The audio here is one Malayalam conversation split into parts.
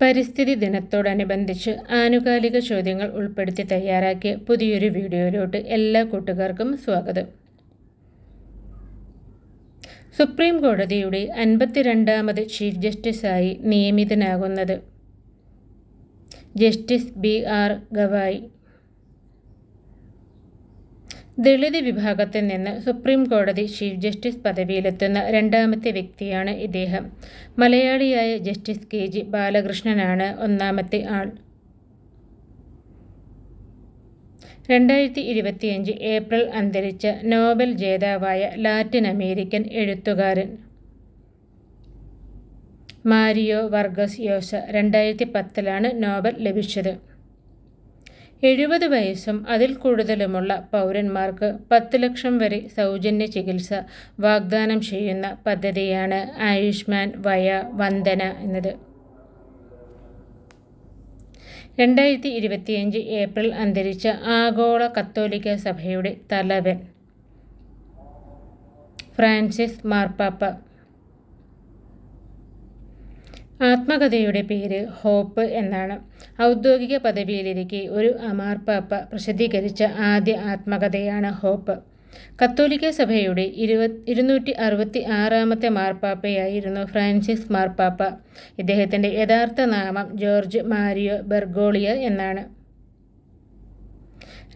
പരിസ്ഥിതി ദിനത്തോടനുബന്ധിച്ച് ആനുകാലിക ചോദ്യങ്ങൾ ഉൾപ്പെടുത്തി തയ്യാറാക്കിയ പുതിയൊരു വീഡിയോയിലോട്ട് എല്ലാ കൂട്ടുകാർക്കും സ്വാഗതം. സുപ്രീം കോടതിയുടെ അൻപത്തിരണ്ടാമത് ചീഫ് ജസ്റ്റിസായി നിയമിതനാകുന്നത് justice B R Gavai. Dalit വിഭാഗത്തിൽ നിന്ന് സുപ്രീം കോടതി ചീഫ് ജസ്റ്റിസ് പദവിയിലെത്തുന്ന രണ്ടാമത്തെ വ്യക്തിയാണ് ഇദ്ദേഹം. മലയാളിയായ ജസ്റ്റിസ് കെ ജി ബാലകൃഷ്ണനാണ് ഒന്നാമത്തെ ആൾ. രണ്ടായിരത്തി ഇരുപത്തിയഞ്ച് ഏപ്രിൽ അന്തരിച്ച നോബൽ ജേതാവായ ലാറ്റിൻ അമേരിക്കൻ എഴുത്തുകാരൻ മാരിയോ വർഗസ് യോസ രണ്ടായിരത്തി പത്തിലാണ് നോബൽ ലഭിച്ചത്. എഴുപത് വയസ്സും അതിൽ കൂടുതലുമുള്ള പൗരന്മാർക്ക് പത്ത് ലക്ഷം വരെ സൗജന്യ ചികിത്സ വാഗ്ദാനം ചെയ്യുന്ന പദ്ധതിയാണ് ആയുഷ്മാൻ വയ വന്ദന എന്നത്. രണ്ടായിരത്തി ഇരുപത്തിയഞ്ച് ഏപ്രിൽ അന്തരിച്ച ആഗോള കത്തോലിക്ക സഭയുടെ തലവൻ ഫ്രാൻസിസ് മാർപ്പാപ്പ ആത്മകഥയുടെ പേര് ഹോപ്പ് എന്നാണ്. ഔദ്യോഗിക പദവിയിലിരിക്കെ ഒരു അമാർപ്പാപ്പ പ്രസിദ്ധീകരിച്ച ആദ്യ ആത്മകഥയാണ് ഹോപ്പ്. കത്തോലിക്ക സഭയുടെ ഇരുപത് ഇരുന്നൂറ്റി അറുപത്തി ആറാമത്തെ മാർപ്പാപ്പയായിരുന്നു ഫ്രാൻസിസ് മാർപ്പാപ്പ. ഇദ്ദേഹത്തിന്റെ യഥാർത്ഥ നാമം ജോർജ് മാരിയോ ബെർഗോളിയ എന്നാണ്.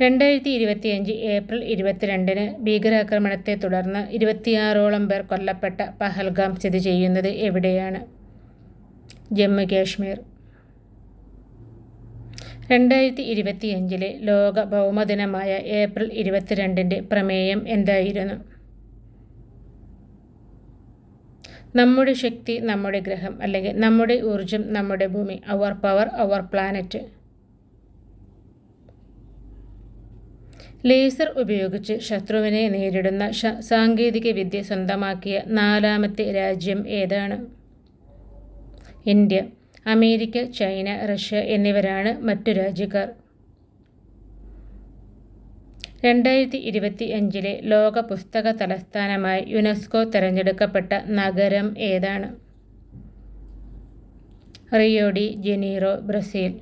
രണ്ടായിരത്തി ഇരുപത്തിയഞ്ച് ഏപ്രിൽ ഇരുപത്തിരണ്ടിന് ഭീകരാക്രമണത്തെ തുടർന്ന് ഇരുപത്തിയാറോളം പേർ കൊല്ലപ്പെട്ട പഹൽഗാം സ്ഥിതി ചെയ്യുന്നത് എവിടെയാണ്? ജമ്മു കാശ്മീർ രണ്ടായിരത്തി ഇരുപത്തിയഞ്ചിലെ ലോക ഭൗമദിനമായ ഏപ്രിൽ ഇരുപത്തിരണ്ടിന്റെ പ്രമേയം എന്തായിരുന്നു? നമ്മുടെ ശക്തി നമ്മുടെ ഗ്രഹം അല്ലെങ്കിൽ നമ്മുടെ ഊർജം നമ്മുടെ ഭൂമി our power our planet laser ഉപയോഗിച്ച് ശത്രുവിനെ നേരിടുന്ന സാങ്കേതിക വിദ്യ സ്വന്തമാക്കിയ നാലാമത്തെ രാജ്യം ഏതാണ്? ഇന്ത്യ അമേരിക്ക ചൈന റഷ്യ എന്നിവരാണ് മറ്റു രാജ്യക്കാർ. രണ്ടായിരത്തി ഇരുപത്തി അഞ്ചിലെ ലോക പുസ്തക തലസ്ഥാനമായി യുനെസ്കോ തിരഞ്ഞെടുക്കപ്പെട്ട നഗരം ഏതാണ്? Rio de Janeiro Brazil.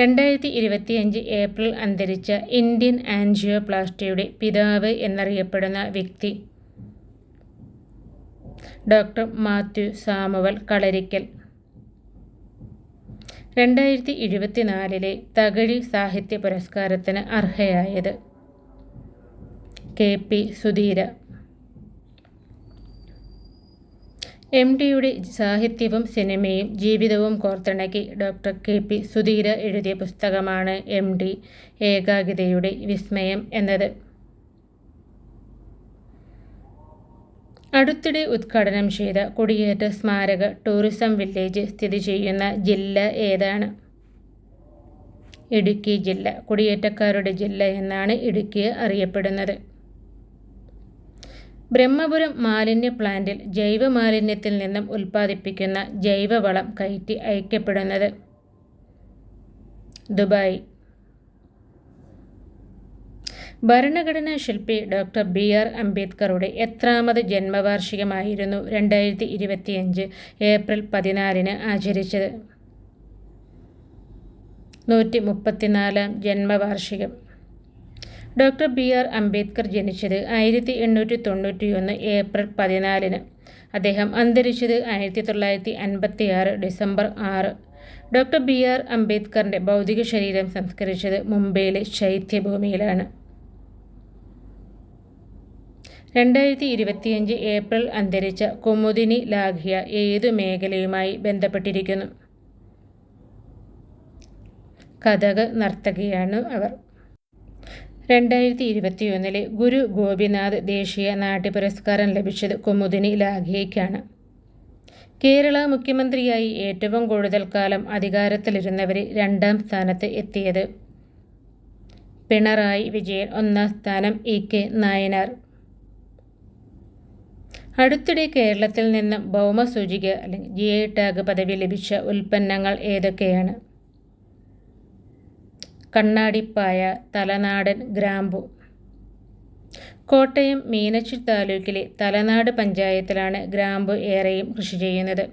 രണ്ടായിരത്തി ഇരുപത്തിയഞ്ച് ഏപ്രിൽ അന്തരിച്ച ഇന്ത്യൻ ആൻജിയോപ്ലാസ്റ്റിയുടെ പിതാവ് എന്നറിയപ്പെടുന്ന വ്യക്തി ഡോക്ടർ മാത്യു സാമുവൽ കളരിക്കൽ. രണ്ടായിരത്തി ഇരുപത്തിനാലിലെ തകഴി സാഹിത്യ പുരസ്കാരത്തിന് അർഹയായത് കെ പി സുധീര. എം ടിയുടെ സാഹിത്യവും സിനിമയും ജീവിതവും കോർത്തിണക്കി ഡോക്ടർ കെ പി സുധീര എഴുതിയ പുസ്തകമാണ് എം ഡി ഏകാഗ്രതയുടെ വിസ്മയം എന്നത്. അടുത്തിടെ ഉദ്ഘാടനം ചെയ്ത കുടിയേറ്റ സ്മാരക ടൂറിസം വില്ലേജ് സ്ഥിതി ചെയ്യുന്ന ജില്ല ഏതാണ്? ഇടുക്കി ജില്ല. കുടിയേറ്റക്കാരുടെ ജില്ല എന്നാണ് ഇടുക്കി അറിയപ്പെടുന്നത്. ബ്രഹ്മപുരം മാലിന്യ പ്ലാന്റിൽ ജൈവ മാലിന്യത്തിൽ നിന്നും ഉൽപ്പാദിപ്പിക്കുന്ന ജൈവവളം കയറ്റി അയക്കപ്പെടുന്നത് ദുബായ്. ഭരണഘടനാ ശില്പി ഡോക്ടർ ബി ആർ അംബേദ്കറുടെ എത്രാമത് ജന്മവാർഷികമായിരുന്നു രണ്ടായിരത്തി ഇരുപത്തിയഞ്ച് ഏപ്രിൽ പതിനാലിന് ആചരിച്ചത്. നൂറ്റി മുപ്പത്തിനാലാം ജന്മവാർഷികം. ഡോക്ടർ ബി ആർ അംബേദ്കർ ജനിച്ചത് ആയിരത്തി എണ്ണൂറ്റി തൊണ്ണൂറ്റിയൊന്ന് ഏപ്രിൽ പതിനാലിന്. അദ്ദേഹം അന്തരിച്ചത് ആയിരത്തി തൊള്ളായിരത്തി അൻപത്തി ആറ് ഡിസംബർ ആറ്. ഡോക്ടർ ബി ആർ അംബേദ്കറിന്റെ ഭൗതിക ശരീരം സംസ്കരിച്ചത് മുംബൈയിലെ ശൈത്യഭൂമിയിലാണ്. രണ്ടായിരത്തി ഇരുപത്തിയഞ്ച് ഏപ്രിൽ അന്തരിച്ച കുമുദിനി ലാഘ്യ ഏതു മേഖലയുമായി ബന്ധപ്പെട്ടിരിക്കുന്നു? കഥക് നർത്തകിയാണ് അവർ. രണ്ടായിരത്തി ഇരുപത്തിയൊന്നിലെ ഗുരു ഗോപിനാഥ് ദേശീയ നാട്യ പുരസ്കാരം ലഭിച്ചത് കുമുദിനി ലാഘ്യയ്ക്കാണ്. കേരള മുഖ്യമന്ത്രിയായി ഏറ്റവും കൂടുതൽ കാലം അധികാരത്തിലിരുന്നവരെ രണ്ടാം സ്ഥാനത്ത് എത്തിയത് പിണറായി വിജയൻ. ഒന്നാം സ്ഥാനം ഇ കെ നായനാർ. അടുത്തിടെ കേരളത്തിൽ നിന്ന് ഭൗമസൂചിക അല്ലെങ്കിൽ ജി ഐ ടാഗ് പദവി ലഭിച്ച ഉൽപ്പന്നങ്ങൾ ഏതൊക്കെയാണ്? കണ്ണാടിപ്പായ തലനാടൻ ഗ്രാമ്പു. കോട്ടയം മീനച്ചിൽ താലൂക്കിലെ തലനാട് പഞ്ചായത്തിലാണ് ഗ്രാമ്പു ഏറെയും കൃഷി ചെയ്യുന്നത്.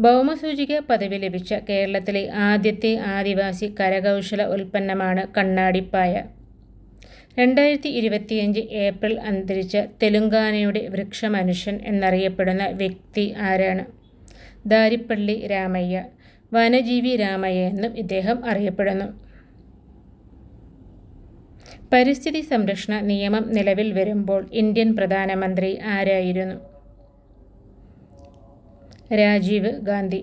ഭൗമസൂചിക പദവി ലഭിച്ച കേരളത്തിലെ ആദ്യത്തെ ആദിവാസി കരകൗശല ഉൽപ്പന്നമാണ് കണ്ണാടിപ്പായ. രണ്ടായിരത്തി ഇരുപത്തിയഞ്ച് ഏപ്രിൽ അന്തരിച്ച തെലുങ്കാനയുടെ വൃക്ഷമനുഷ്യൻ എന്നറിയപ്പെടുന്ന വ്യക്തി ആരാണ്? ദാരിപ്പള്ളി രാമയ്യ വനജീവി രാമയ്യ എന്നും ഇദ്ദേഹം അറിയപ്പെടുന്നു. പരിസ്ഥിതി സംരക്ഷണ നിയമം നിലവിൽ വരുമ്പോൾ ഇന്ത്യൻ പ്രധാനമന്ത്രി ആരായിരുന്നു? രാജീവ് ഗാന്ധി.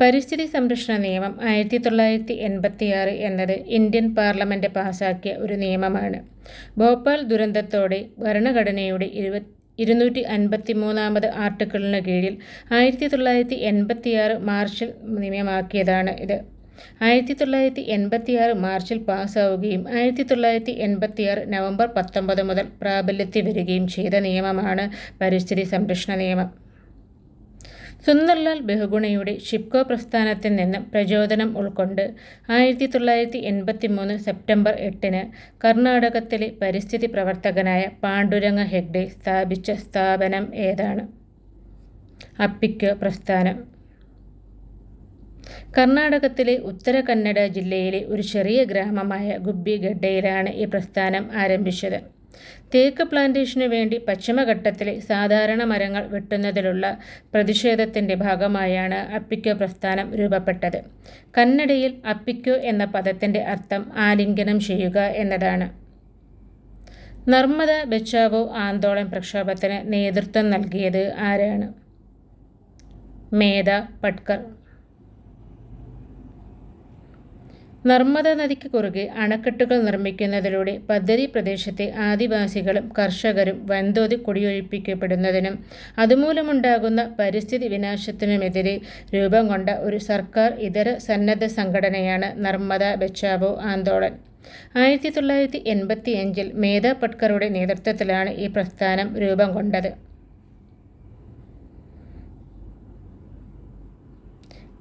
പരിസ്ഥിതി സംരക്ഷണ നിയമം ആയിരത്തി തൊള്ളായിരത്തി എൺപത്തിയാറ് എന്നത് ഇന്ത്യൻ പാർലമെന്റ് പാസാക്കിയ ഒരു നിയമമാണ്. ഭോപ്പാൽ ദുരന്തത്തോടെ ഭരണഘടനയുടെ ഇരുപ ഇരുന്നൂറ്റി അൻപത്തി മൂന്നാമത് ആർട്ടിക്കിളിന് കീഴിൽ ആയിരത്തി തൊള്ളായിരത്തി എൺപത്തിയാറ് മാർച്ചിൽ നിയമമാക്കിയതാണ് ഇത്. ആയിരത്തി തൊള്ളായിരത്തി എൺപത്തിയാറ് മാർച്ചിൽ പാസ്സാവുകയും ആയിരത്തി തൊള്ളായിരത്തി എൺപത്തിയാറ് നവംബർ പത്തൊമ്പത് മുതൽ പ്രാബല്യത്തിൽ വരികയും ചെയ്ത നിയമമാണ് പരിസ്ഥിതി സംരക്ഷണ നിയമം. സുന്ദർലാൽ ബഹുഗുണയുടെ ഷിപ്കോ പ്രസ്ഥാനത്തിൽ നിന്ന് പ്രചോദനം ഉൾക്കൊണ്ട് ആയിരത്തി തൊള്ളായിരത്തി എൺപത്തി മൂന്ന് സെപ്റ്റംബർ എട്ടിന് കർണാടകത്തിലെ പരിസ്ഥിതി പ്രവർത്തകനായ പാണ്ഡുരംഗ ഹെഗ്ഡെ സ്ഥാപിച്ച സ്ഥാപനം ഏതാണ്? അപ്പിക്കോ പ്രസ്ഥാനം. കർണാടകത്തിലെ ഉത്തര കന്നഡ ജില്ലയിലെ ഒരു ചെറിയ ഗ്രാമമായ ഗുബ്ബിഗഡ്ഡയിലാണ് ഈ പ്രസ്ഥാനം ആരംഭിച്ചത്. തേക്ക് പ്ലാന്റേഷന് വേണ്ടി പശ്ചിമഘട്ടത്തിലെ സാധാരണ മരങ്ങൾ വെട്ടുന്നതിലുള്ള പ്രതിഷേധത്തിന്റെ ഭാഗമായാണ് അപ്പിക്കോ പ്രസ്ഥാനം രൂപപ്പെട്ടത്. കന്നഡയിൽ അപ്പിക്കോ എന്ന പദത്തിന്റെ അർത്ഥം ആലിംഗനം ചെയ്യുക എന്നതാണ്. നർമ്മദ ബച്ചാവോ ആന്തോളൻ പ്രക്ഷോഭത്തിന് നേതൃത്വം നൽകിയത് ആരാണ്? മേധ പട്കർ. നർമ്മദ നദിക്ക് കുറുകെ അണക്കെട്ടുകൾ നിർമ്മിക്കുന്നതിലൂടെ പദ്ധതി പ്രദേശത്തെ ആദിവാസികളും കർഷകരും വൻതോതിൽ കുടിയൊഴിപ്പിക്കപ്പെടുന്നതിനും അതുമൂലമുണ്ടാകുന്ന പരിസ്ഥിതി വിനാശത്തിനുമെതിരെ രൂപം കൊണ്ട ഒരു സർക്കാർ ഇതര സന്നദ്ധ സംഘടനയാണ് നർമ്മദ ബച്ചാവോ ആന്തോളൻ. ആയിരത്തി തൊള്ളായിരത്തി എൺപത്തി അഞ്ചിൽ മേധ പട്കറുടെ നേതൃത്വത്തിലാണ് ഈ പ്രസ്ഥാനം രൂപം കൊണ്ടത്.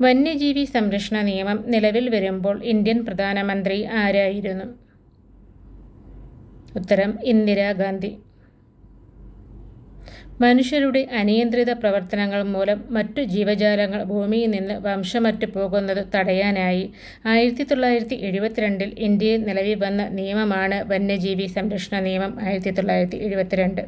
വന്യജീവി സംരക്ഷണ നിയമം നിലവിൽ വരുമ്പോൾ ഇന്ത്യൻ പ്രധാനമന്ത്രി ആരായിരുന്നു? ഉത്തരം ഇന്ദിരാഗാന്ധി. മനുഷ്യരുടെ അനിയന്ത്രിത പ്രവർത്തനങ്ങൾ മൂലം മറ്റു ജീവജാലങ്ങൾ ഭൂമിയിൽ നിന്ന് വംശമറ്റു പോകുന്നത് തടയാനായി. ആയിരത്തി തൊള്ളായിരത്തി എഴുപത്തിരണ്ടിൽ ഇന്ത്യയിൽ നിലവിൽ വന്ന നിയമമാണ് വന്യജീവി സംരക്ഷണ നിയമം ആയിരത്തി തൊള്ളായിരത്തി എഴുപത്തിരണ്ട്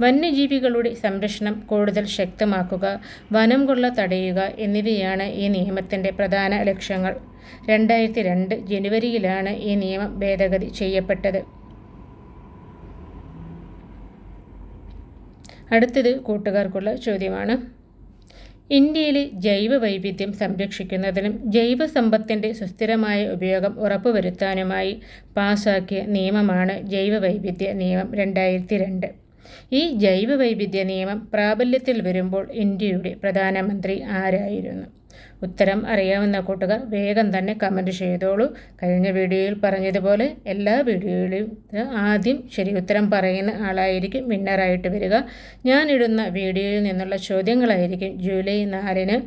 വന്യജീവികളുടെ സംരക്ഷണം കൂടുതൽ ശക്തമാക്കുക വനം കൊള്ള തടയുക എന്നിവയാണ് ഈ നിയമത്തിന്റെ പ്രധാന ലക്ഷ്യങ്ങൾ. രണ്ടായിരത്തി രണ്ട് ജനുവരിയിലാണ് ഈ നിയമം ഭേദഗതി ചെയ്യപ്പെട്ടത്. അടുത്തത് കൂട്ടുകാർക്കുള്ള ചോദ്യമാണ്. ഇന്ത്യയിലെ ജൈവ വൈവിധ്യം സംരക്ഷിക്കുന്നതിനും ജൈവ സമ്പത്തിന്റെ സുസ്ഥിരമായ ഉപയോഗം ഉറപ്പുവരുത്താനുമായി പാസാക്കിയ നിയമമാണ് ജൈവ വൈവിധ്യ നിയമം രണ്ടായിരത്തി രണ്ട് ഈ ജൈവ വൈവിധ്യ നിയമം പ്രാബല്യത്തിൽ വരുമ്പോൾ ഇന്ത്യയുടെ പ്രധാനമന്ത്രി ആരായിരുന്നു? ഉത്തരം അറിയാവുന്ന കൂട്ടുകാർ വേഗം തന്നെ കമന്റ് ചെയ്തോളൂ. കഴിഞ്ഞ വീഡിയോയിൽ പറഞ്ഞതുപോലെ എല്ലാ വീഡിയോയിലും ആദ്യം ശരി ഉത്തരം പറയുന്ന ആളായിരിക്കും വിന്നറായിട്ട് വരിക. ഞാനിടുന്ന വീഡിയോയിൽ നിന്നുള്ള ചോദ്യങ്ങളായിരിക്കും ജൂലൈ നാലിന്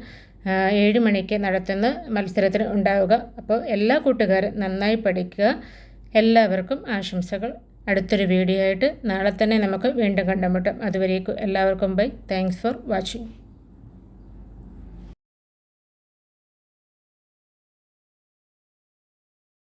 ഏഴ് മണിക്ക് നടത്തുന്ന മത്സരത്തിന് ഉണ്ടാവുക. അപ്പോൾ എല്ലാ കൂട്ടുകാരും നന്നായി പഠിക്കുക. എല്ലാവർക്കും ആശംസകൾ. അടുത്തൊരു വീഡിയോ ആയിട്ട് നാളെ തന്നെ നമുക്ക് വീണ്ടും കണ്ടുമുട്ടാം. അതുവരേക്കും എല്ലാവർക്കും ബൈ താങ്ക്സ് ഫോർ വാച്ചിങ്